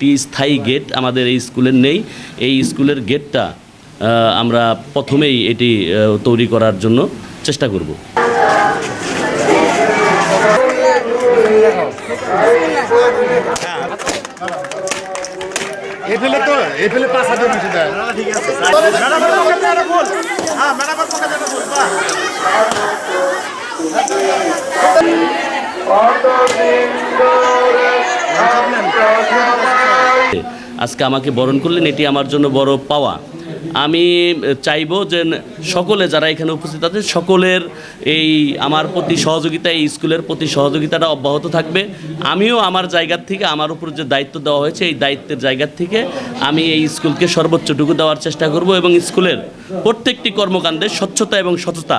একটি স্থায়ী গেট আমাদের এই স্কুলের নেই এই স্কুলের গেটটা আমরা প্রথমেই এটি তৈরি করার জন্য চেষ্টা করব এ ফেলে তো এ পাঁচ হাজার বেশি দেয় আজকে আমাকে বরণ করলেন, এটি আমার জন্য বড় পাওয়া। আমি চাইব যে সকলে যারা এখানে উপস্থিত আছেন, সকলের এই আমার প্রতি সহযোগিতা, এই স্কুলের প্রতি সহযোগিতাটা অব্যাহত থাকবে। আমিও আমার জায়গার থেকে, আমার উপর যে দায়িত্ব দেওয়া হয়েছে, এই দায়িত্বের জায়গার থেকে আমি এই স্কুলকে সর্বোচ্চটুকু দেওয়ার চেষ্টা করব এবং স্কুলের প্রত্যেকটি কর্মকাণ্ডে স্বচ্ছতা এবং সততা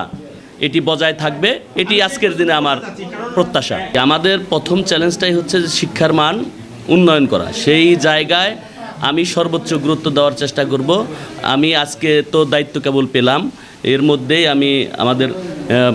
এটি বজায় থাকবে। এটি আজকের দিনে আমার প্রত্যাশা। আমাদের প্রথম চ্যালেঞ্জটাই হচ্ছে যে শিক্ষার মান উন্নয়ন করা। সেই জায়গায় আমি সর্বোচ্চ গুরুত্ব দেওয়ার চেষ্টা করব। আমি আজকে তো দায়িত্ব কেবল পেলাম। এর মধ্যেই আমি আমাদের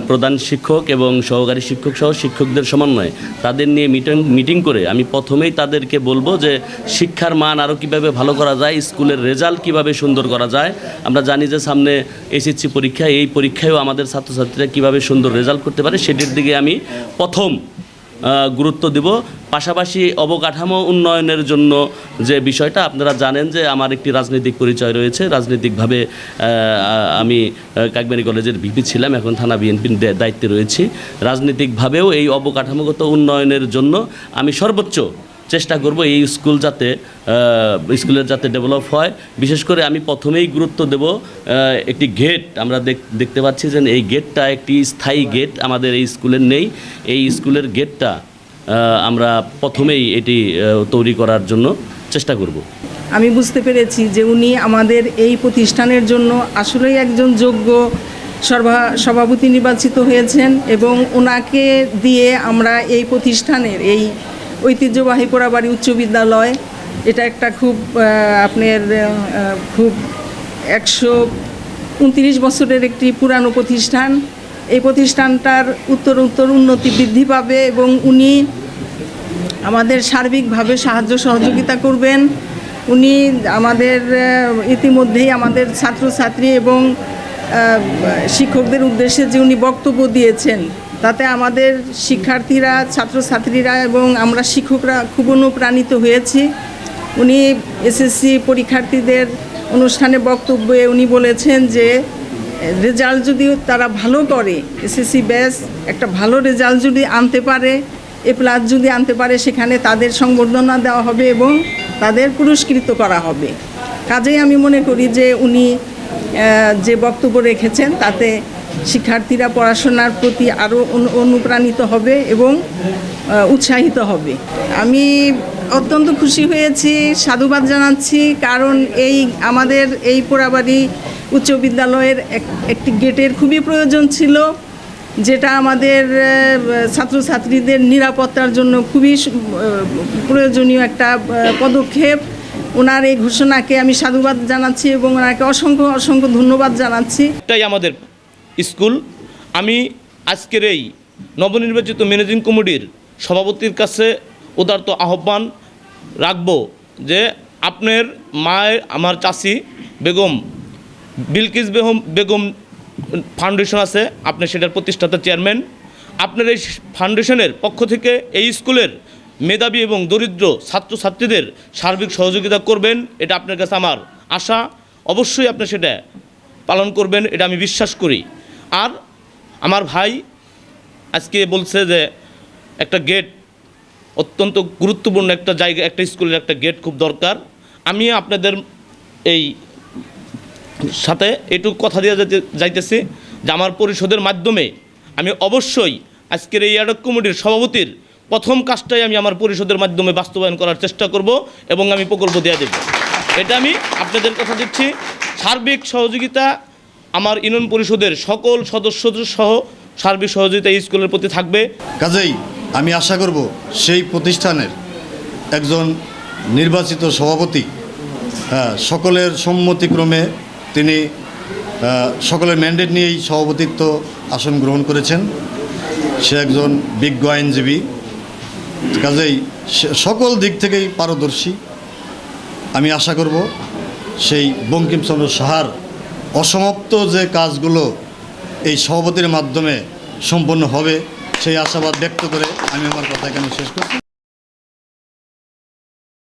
প্রধান শিক্ষক এবং সহকারী শিক্ষক সহ শিক্ষকদের সমন্বয়ে তাদের নিয়ে মিটিং মিটিং করে আমি প্রথমেই তাদেরকে বলব যে শিক্ষার মান আরও কীভাবে ভালো করা যায়, স্কুলের রেজাল্ট কীভাবে সুন্দর করা যায়। আমরা জানি যে সামনে এসএসসি পরীক্ষা, এই পরীক্ষায়ও আমাদের ছাত্রছাত্রীরা কীভাবে সুন্দর রেজাল্ট করতে পারে, সেটির দিকে আমি প্রথম গুরুত্ব দিব। পাশাপাশি অবকাঠামো উন্নয়নের জন্য যে বিষয়টা আপনারা জানেন যে আমার একটি রাজনৈতিক পরিচয় রয়েছে। রাজনৈতিকভাবে আমি আহ, কলেজের ভিপি ছিলাম এখন থানা বিএনপির দায়িত্বে রয়েছি। রাজনৈতিকভাবেও এই অবকাঠামোগত উন্নয়নের জন্য আমি সর্বোচ্চ চেষ্টা করব এই স্কুল যাতে স্কুলের যাতে ডেভেলপ হয়। বিশেষ করে আমি প্রথমেই গুরুত্ব দেব একটি গেট আমরা দেখ- দেখতে পাচ্ছি যে এই গেটটা একটি স্থায়ী গেট আমাদের এই স্কুলের নেই। এই স্কুলের গেটটা আমরা প্রথমেই এটি তৈরি করার জন্য চেষ্টা করব। আমি বুঝতে পেরেছি যে উনি আমাদের এই প্রতিষ্ঠানের জন্য আসলেই একজন যোগ্য সর্বা, সভাপতি নির্বাচিত হয়েছেন এবং ওনাকে দিয়ে আমরা এই প্রতিষ্ঠানের, এই ঐতিহ্যবাহী পোড়াবাড়ি উচ্চ বিদ্যালয়। এটা একটা খুব আপনার খুব একশো উনত্রিশ বছরের একটি পুরানো প্রতিষ্ঠান। এই প্রতিষ্ঠানটার উত্তর উত্তর উন্নতি বৃদ্ধি পাবে এবং উনি আমাদের সার্বিকভাবে সাহায্য সহযোগিতা করবেন। উনি আমাদের ইতিমধ্যেই আমাদের ছাত্রছাত্রী এবং শিক্ষকদের উদ্দেশ্যে যে উনি বক্তব্য দিয়েছেন তাতে আমাদের শিক্ষার্থীরা, ছাত্রছাত্রীরা এবং আমরা শিক্ষকরা খুব অনুপ্রাণিত হয়েছি। উনি এসএসসি পরীক্ষার্থীদের অনুষ্ঠানে বক্তব্যে উনি বলেছেন যে, রেজাল্ট যদি তারা ভালো করে, এসএসসি ব্যাস একটা ভালো রেজাল্ট যদি আনতে পারে, এ প্লাস যদি আনতে পারে, সেখানে তাদের সংবর্ধনা দেওয়া হবে এবং তাদের পুরস্কৃত করা হবে। কাজেই আমি মনে করি যে উনি যে বক্তব্য রেখেছেন, তাতে শিক্ষার্থীরা পড়াশোনার প্রতি আরও অনু- অনুপ্রাণিত হবে এবং উৎসাহিত হবে। আমি অত্যন্ত খুশি হয়েছি, সাধুবাদ জানাচ্ছি, কারণ এই আমাদের এই পোড়াবাড়ি উচ্চ বিদ্যালয়ের এক- একটি গেটের খুবই প্রয়োজন ছিল, যেটা আমাদের ছাত্রছাত্রীদের নিরাপত্তার জন্য খুবই প্রয়োজনীয় একটা পদক্ষেপ। ওনার এই ঘোষণাকে আমি সাধুবাদ জানাচ্ছি এবং ওনাকে অসংখ্য অসংখ্য ধন্যবাদ জানাচ্ছি। এটাই আমাদের স্কুল, আমি আজকের এই নবনির্বাচিত ম্যানেজিং কমিটির সভাপতির কাছে উদার্ত আহ্বান রাখব যে আপনার মায়ের, আমার চাষি বেগম, বিলকিস বেগম বেগম ফাউন্ডেশন আছে, আপনি সেটার প্রতিষ্ঠাতা চেয়ারম্যান। আপনার এই ফাউন্ডেশনের পক্ষ থেকে এই স্কুলের মেধাবী এবং দরিদ্র ছাত্রছাত্রীদের সার্বিক সহযোগিতা করবেন, এটা আপনার কাছে আমার আশা। অবশ্যই আপনি সেটা পালন করবেন, এটা আমি বিশ্বাস করি। আর আমার ভাই আজকে বলছে যে একটা গেট অত্যন্ত গুরুত্বপূর্ণ একটা জায়গা, একটা স্কুলের একটা গেট খুব দরকার। আমি আপনাদের এই সাথে এটুকু কথা দিয়ে যেতে যাইতেছি যে আমার পরিষদের মাধ্যমে আমি অবশ্যই আজকের এই অ্যাডক কমিটির সভাপতির প্রথম কাজটাই আমি আমার পরিষদের মাধ্যমে বাস্তবায়ন করার চেষ্টা করব এবং আমি প্রকল্প দেওয়া দেব। এটা আমি আপনাদের কথা দিচ্ছি। সার্বিক সহযোগিতা আমার ইউনিয়ন পরিষদের সকল সদস্যদের সহ সার্বিক সহযোগিতা স্কুলের প্রতি থাকবে। কাজেই আমি আশা করব সেই প্রতিষ্ঠানের একজন নির্বাচিত সভাপতি হ্যাঁ, সকলের সম্মতিক্রমে তিনি সকলের ম্যান্ডেট নিয়েই সভাপতিত্ব আসন গ্রহণ করেছেন। সে একজন বিজ্ঞ আইনজীবী। কাজেই সকল দিক থেকেই পারদর্শী। আমি আশা করব সেই বঙ্কিমচন্দ্র সাহার অসমাপ্ত যে কাজগুলো এই সভাপতির মাধ্যমে সম্পন্ন হবে, সেই আশাবাদ ব্যক্ত করে আমি আমার কথা এখানে শেষ করছি।